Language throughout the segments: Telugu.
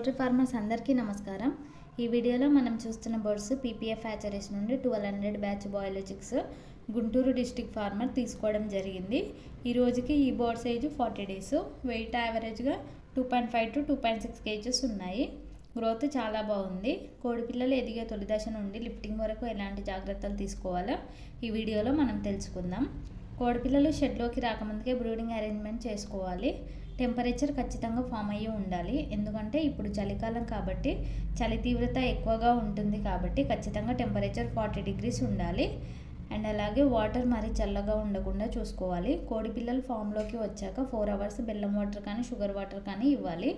పౌల్ట్రీ ఫార్మర్స్ అందరికీ నమస్కారం. ఈ వీడియోలో మనం చూస్తున్న బర్డ్స్ పీపీఎఫ్ హ్యాచరీస్ నుండి twelve hundred batch biologics Guntur district farmer తీసుకోవడం జరిగింది. ఈ రోజుకి ఈ birds age forty days. Weight యావరేజ్గా two point five to two point six kgs ఉన్నాయి. గ్రోత్ చాలా బాగుంది. కోడిపిల్లలు ఎదిగే తొలి దశ నుండి లిఫ్టింగ్ వరకు ఎలాంటి జాగ్రత్తలు తీసుకోవాలో ఈ వీడియోలో మనం తెలుసుకుందాం. కోడిపిల్లలు షెడ్లోకి రాకముందుకే బ్రూడింగ్ అరేంజ్మెంట్ చేసుకోవాలి. టెంపరేచర్ ఖచ్చితంగా ఫామ్ అయ్యి ఉండాలి. ఎందుకంటే ఇప్పుడు చలికాలం కాబట్టి చలి తీవ్రత ఎక్కువగా ఉంటుంది కాబట్టి ఖచ్చితంగా టెంపరేచర్ ఫార్టీ డిగ్రీస్ ఉండాలి. అండ్ అలాగే వాటర్ మరీ చల్లగా ఉండకుండా చూసుకోవాలి. కోడి పిల్లలు ఫామ్లోకి వచ్చాక ఫోర్ అవర్స్ బెల్లం వాటర్ కానీ షుగర్ వాటర్ కానీ ఇవ్వాలి.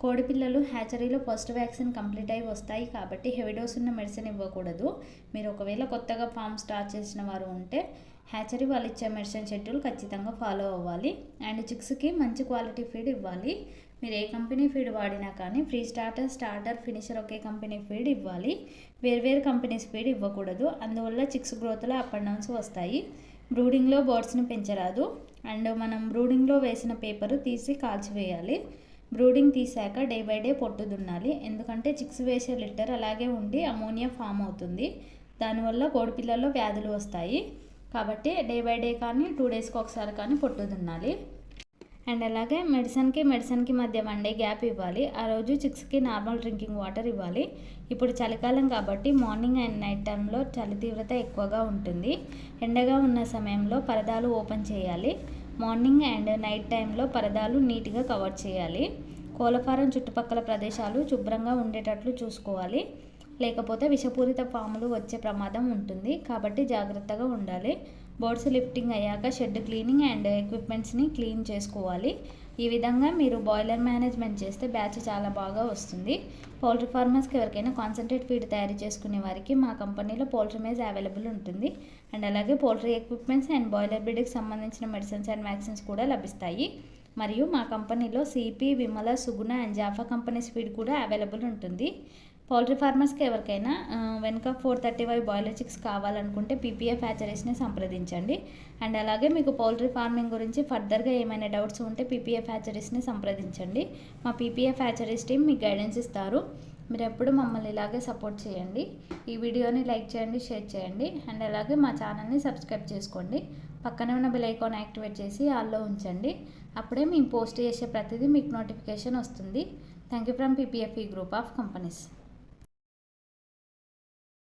కోడిపిల్లలు హ్యాచరీలో ఫస్ట్ వ్యాక్సిన్ కంప్లీట్ అయి వస్తాయి కాబట్టి హెవీ డోస్ ఉన్న మెడిసిన్ ఇవ్వకూడదు. మీరు ఒకవేళ కొత్తగా ఫామ్ స్టార్ట్ చేసిన వారు ఉంటే హ్యాచరీ వాళ్ళు ఇచ్చే మెడిసిన్ షెడ్యూల్ ఖచ్చితంగా ఫాలో అవ్వాలి. అండ్ చిక్స్కి మంచి క్వాలిటీ ఫీడ్ ఇవ్వాలి. మీరు ఏ కంపెనీ ఫీడ్ వాడినా కానీ ఫ్రీ స్టార్టర్ స్టార్టర్ ఫినిషర్ ఒకే కంపెనీ ఫీడ్ ఇవ్వాలి. వేర్వేరు కంపెనీస్ ఫీడ్ ఇవ్వకూడదు. అందువల్ల చిక్స్ గ్రోత్లో అప్ అండ్ డౌన్స్ వస్తాయి. బ్రూడింగ్లో బర్డ్స్ని పెంచరాదు. అండ్ మనం బ్రూడింగ్లో వేసిన పేపరు తీసి కాల్చివేయాలి. బ్రూడింగ్ తీసాక డే బై డే పొట్టు దున్నాలి. ఎందుకంటే చిక్స్ వేసే లిటర్ అలాగే ఉండి అమోనియా ఫామ్ అవుతుంది. దానివల్ల కోడిపిల్లల్లో వ్యాధులు వస్తాయి. కాబట్టి డే బై డే కానీ టూ డేస్కి ఒకసారి కానీ పొట్టు దున్నాలి. అండ్ అలాగే మెడిసిన్కి మెడిసిన్కి మధ్య వన్ డే గ్యాప్ ఇవ్వాలి. ఆ రోజు చిక్స్కి నార్మల్ డ్రింకింగ్ వాటర్ ఇవ్వాలి. ఇప్పుడు చలికాలం కాబట్టి మార్నింగ్ అండ్ నైట్ టైంలో చలి తీవ్రత ఎక్కువగా ఉంటుంది. ఎండగా ఉన్న సమయంలో పరదాలు ఓపెన్ చేయాలి. మార్నింగ్ అండ్ నైట్ టైంలో పరదాలు నీట్గా కవర్ చేయాలి. కోలఫారం చుట్టుపక్కల ప్రదేశాలు శుభ్రంగా ఉండేటట్లు చూసుకోవాలి. లేకపోతే విషపూరిత పాములు వచ్చే ప్రమాదం ఉంటుంది. కాబట్టి జాగ్రత్తగా ఉండాలి. బోర్డ్స్ లిఫ్టింగ్ అయ్యాక షెడ్ క్లీనింగ్ అండ్ ఎక్విప్మెంట్స్ని క్లీన్ చేసుకోవాలి. ఈ విధంగా మీరు బాయిలర్ మేనేజ్మెంట్ చేస్తే బ్యాచ్ చాలా బాగా వస్తుంది. పౌల్ట్రీ ఫార్మర్స్కి ఎవరికైనా కాన్సన్ట్రేట్ ఫీడ్ తయారు చేసుకునే వారికి మా కంపెనీలో పౌల్ట్రీ మేజ్ అవైలబుల్ ఉంటుంది. అండ్ అలాగే పౌల్ట్రీ ఎక్విప్మెంట్స్ అండ్ బాయిలర్ బ్రీడ్కి సంబంధించిన మెడిసిన్స్ అండ్ వ్యాక్సిన్స్ కూడా లభిస్తాయి. మరియు మా కంపెనీలో CP Vimala Suguna and Japfa companies feed కూడా అవైలబుల్ ఉంటుంది. పౌల్ట్రీ ఫార్మర్స్కి ఎవరికైనా వెనుక four thirty five boiler chicks కావాలనుకుంటే పీపీఎఫ్ హ్యాచరీస్ని సంప్రదించండి. అండ్ అలాగే మీకు పౌల్ట్రీ ఫార్మింగ్ గురించి ఫర్దర్గా ఏమైనా డౌట్స్ ఉంటే పీపీఎఫ్ హ్యాచరీస్ని సంప్రదించండి. మా పీపీఎఫ్ హ్యాచరీస్ టీమ్ మీకు గైడెన్స్ ఇస్తారు. మీరు ఎప్పుడు మమ్మల్ని ఇలాగే సపోర్ట్ చేయండి. ఈ వీడియోని లైక్ చేయండి షేర్ చేయండి. అండ్ అలాగే మా ఛానల్ని సబ్స్క్రైబ్ చేసుకోండి. పక్కనే ఉన్న బెల్ ఐకాన్ యాక్టివేట్ చేసి ఆల్లో ఉంచండి. అప్పుడే మేము పోస్ట్ చేసే ప్రతిదీ మీకు నోటిఫికేషన్ వస్తుంది. Thank you from PPFE group of companies